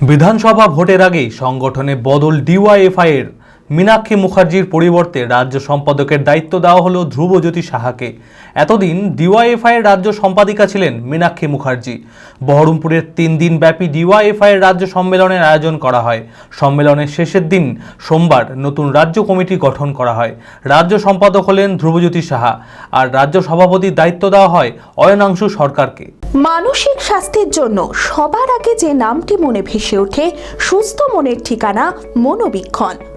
বিধানসভা ভোটের আগে সংগঠনে বদল ডিওয়াইএফআই এর মীনাক্ষী মুখার্জির পরিবর্তে রাজ্য সম্পাদকের দায়িত্ব দেওয়া হলো ধ্রুবজ্যোতি সাহাকে। এতদিন ডিওয়াইএফআই এর রাজ্য সম্পাদিকা ছিলেন মীনাক্ষী মুখার্জি। বহরমপুরের তিন দিন ব্যাপী ডিওয়াইএফআই এর রাজ্য সম্মেলনের আয়োজন করা হয়। সম্মেলনের শেষের দিন সোমবার নতুন রাজ্য কমিটি গঠন করা হয়। রাজ্য সম্পাদক হলেন ধ্রুবজ্যোতি সাহা আর রাজ্য সভাপতির দায়িত্ব দেওয়া হয় অয়নাংশু সরকারকে। মানসিক স্বাস্থ্যের জন্য সবার আগে যে নামটি মনে ভেসে ওঠে, সুস্থ মনের ঠিকানা মনোবীক্ষণ।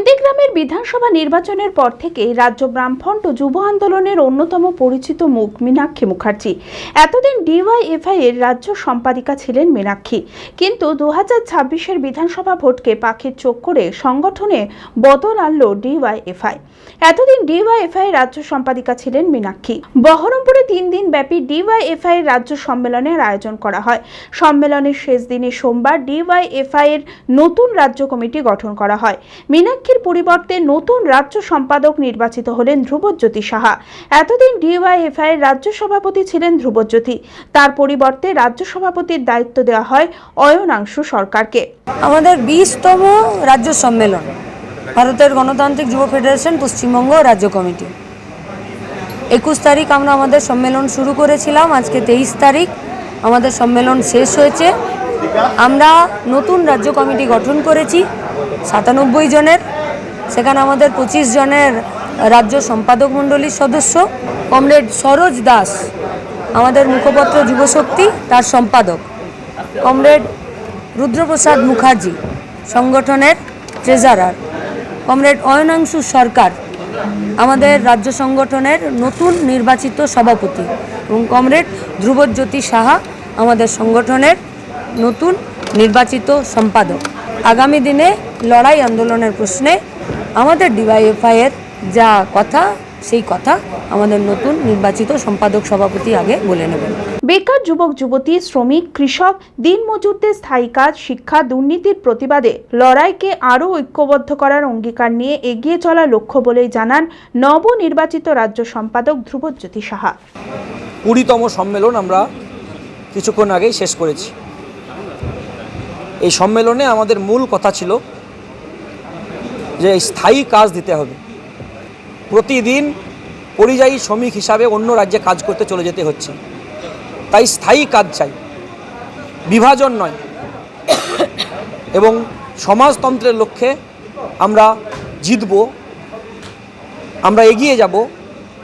নন্দীগ্রামের বিধানসভা নির্বাচনের পর থেকে রাজ্য ব্রাহ্মণ্ড যুব আন্দোলনের অন্যতম পরিচিত মুখ মীনাক্ষী মুখার্জি। এতদিন ডিওয়াইএফআই এর রাজ্য সম্পাদিকা ছিলেন মীনাক্ষী। কিন্তু দু হাজার ছাব্বিশের বিধানসভা ভোটকে পাখির চোখ করে সংগঠনে বদল আনলো ডিওয়াইএফআই। এতদিন ডিওয়াইএফআই এর রাজ্য সম্পাদিকা ছিলেন মীনাক্ষী। বহরমপুরে তিন দিন ব্যাপী ডিওয়াইএফআই এর রাজ্য সম্মেলনের আয়োজন করা হয়। সম্মেলনের শেষ দিনে সোমবার ডিওয়াইএফআই এর নতুন রাজ্য কমিটি গঠন করা হয়। মীনাক্ষীর পরিবর্তে নতুন রাজ্য সম্পাদক নির্বাচিত হলেন ধ্রুবজ্যোতি সাহা। এতদিন ডিওয়াইএফআই এর রাজ্য সভাপতি ছিলেন ধ্রুবজ্যোতি। তার পরিবর্তে রাজ্য সভাপতির দায়িত্ব দেওয়া হয় অয়নাংশু সরকারকে। আমাদের বিশতম রাজ্য সম্মেলন, ভারতের গণতান্ত্রিক যুব ফেডারেশন, পশ্চিমবঙ্গ রাজ্য কমিটি। একুশ তারিখ আমরা আমাদের সম্মেলন শুরু করেছিলাম, আজকে তেইশ তারিখ আমাদের সম্মেলন শেষ হয়েছে। আমরা নতুন রাজ্য কমিটি গঠন করেছি, সাতানব্বই জনের। সেখানে আমাদের পঁচিশ জনের রাজ্য সম্পাদক মণ্ডলীর সদস্য, কমরেড সরোজ দাস, আমাদের মুখপত্র যুবশক্তি, তার সম্পাদক। কমরেড রুদ্রপ্রসাদ মুখার্জি, সংগঠনের ট্রেজারার কমরেড অয়নাংশু সরকার, আমাদের রাজ্য সংগঠনের নতুন নির্বাচিত সভাপতি। এবং কমরেড ধ্রুবজ্যোতি সাহা, আমাদের সংগঠনের নতুন নির্বাচিত সম্পাদক। আগামী দিনে লড়াই আন্দোলনের প্রশ্নে আমাদের ডিওয়াইএফআইয়ের যা কথা সেই কথা আমাদের নতুন নির্বাচিত সম্পাদক সভাপতি আগে বলে নেবেন। বেকার যুবক যুবতী শ্রমিক কৃষক দিনমজুরদের স্থায়ী কাজ শিক্ষা দুর্নীতির প্রতিবাদে লড়াইকে আরও ঐক্যবদ্ধ করার অঙ্গীকার নিয়ে এগিয়ে চলা লক্ষ্য বলেই জানান নবনির্বাচিত রাজ্য সম্পাদক ধ্রুবজ্যোতি সাহা। কুড়িতম সম্মেলন আমরা কিছুক্ষণ আগেই শেষ করেছি। এই সম্মেলনে আমাদের মূল কথা ছিল যে স্থায়ী কাজ দিতে হবে। প্রতিদিন পরিযায়ী শ্রমিক হিসাবে অন্য রাজ্যে কাজ করতে চলে যেতে হচ্ছে। তাই স্থায়ী কাজ চাই। বিভাজন নয়। এবং সমাজতন্ত্রের লক্ষ্যে আমরা জিতব, আমরা এগিয়ে যাব,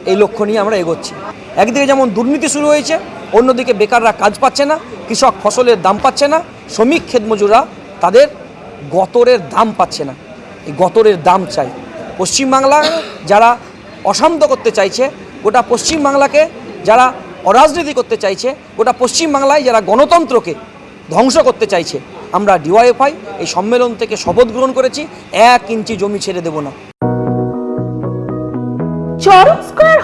এই লক্ষ্য নিয়ে আমরা এগোচ্ছি। একদিকে যেমন দুর্নীতি শুরু হয়েছে, অন্যদিকে বেকাররা কাজ পাচ্ছে না, কৃষক ফসলের দাম পাচ্ছে না, শ্রমিক ক্ষেতমজুরা তাদের গতরের দাম পাচ্ছে না। এই গতরের দাম চাই। পশ্চিমবাংলায় যারা অশান্ত করতে চাইছে, গোটা পশ্চিমবাংলাকে যারা অরাজনীতি করতে চাইছে, গোটা পশ্চিমবাংলায় যারা গণতন্ত্রকে ধ্বংস করতে চাইছে, আমরা ডিওয়াইএফআই এই সম্মেলন থেকে শপথ গ্রহণ করেছি, এক ইঞ্চি জমি ছেড়ে দেব না। Charak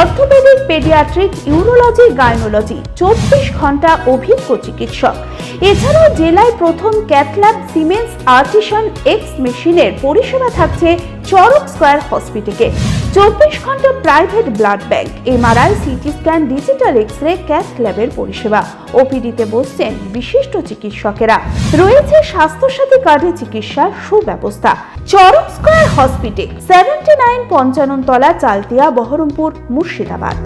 orthopaedic paediatric, urology, gynaecology, চব্বিশ ঘণ্টা অভিজ্ঞ চিকিৎসক। এছাড়াও জেলায় প্রথম ক্যাথল্যাব সিমেন্স আর্টিশন এক্স মেশিনের পরিষেবা থাকছে চরক স্কয়ার হসপিটালে। চব্বিশ ঘণ্টা private blood bank, MRI, CT scan, digital X ray cath ল্যাবের পরিষেবা। ওপিডিতে বসছেন বিশিষ্ট চিকিৎসকেরা। রয়েছে স্বাস্থ্যসাথী কার্ডে চিকিৎসার সুব্যবস্থা। Charak hospital seventy nine Panchanan তলা চালতিয়া বহরমপুর মুর্শিদাবাদ।